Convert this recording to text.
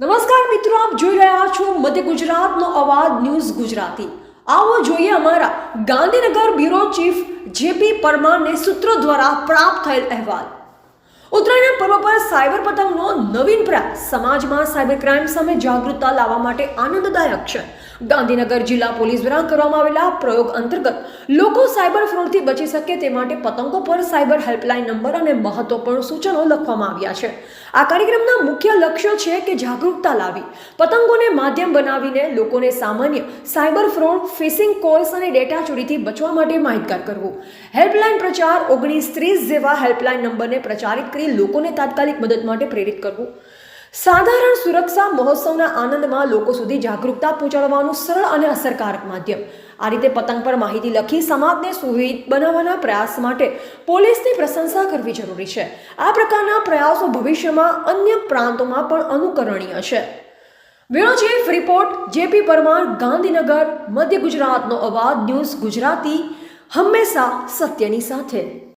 નમસ્કાર મિત્રો, આપ જોઈ રહ્યા છો મધ્ય ગુજરાતનો અવાજ ન્યૂઝ ગુજરાતી. આવો જોઈએ અમારા ગાંધીનગર બ્યુરો ચીફ જેપી પરમારને સૂત્રો દ્વારા પ્રાપ્ત થયેલ અહેવાલ. પર્વ પર સાયબર પતંગનો નવીન પ્રયાસ. સમાજમાં સાયબર ક્રાઇમ સામે જાગૃતતા લાવવા માટે આનંદદાયક છે. ગાંધીનગર જિલ્લા પોલીસ દ્વારા કરવામાં આવેલા પ્રયોગ અંતર્ગત લોકો સાયબર ફ્રોડથી બચી શકે તે માટે પતંગો પર સાયબર હેલ્પલાઇન નંબર અને મહત્વપૂર્ણ સૂચનો લખવામાં આવ્યા છે. આ કાર્યક્રમના મુખ્ય લક્ષ્ય છે કે જાગૃતતા લાવી પતંગોને માધ્યમ બનાવીને લોકોને સામાન્ય સાયબર ફ્રોડ ફિશિંગ કોલ્સ અને ડેટા ચોરીથી બચવા માટે માહિતગાર કરવું. હેલ્પલાઇન પ્રચાર ઓગણીસ ત્રીસ જેવા હેલ્પલાઇન નંબરને પ્રચારિત કરી લોકોને તાત્કાલિક મદદ માટે પ્રેરિત કરવું. સાધારણ સુરક્ષા મહોત્સવના આનંદમાં લોકો સુધી જાગૃતતા પહોંચાડવાનું સરળ અને અસરકારક માધ્યમ. આ રીતે પતંગ પર માહિતી લખી સમાજને સુવિધ બનાવવાના પ્રયાસ માટે પોલીસની પ્રશંસા કરવી જરૂરી છે. આ પ્રકારના પ્રયાસો ભવિષ્યમાં અન્ય પ્રાંતોમાં પણ અનુકરણીય છે. Bureau chief report, JP Parmar, Gandhinagar, મધ્ય ગુજરાતનો અવાજ, ન્યૂઝ ગુજરાતી, હંમેશા સત્યની સાથે.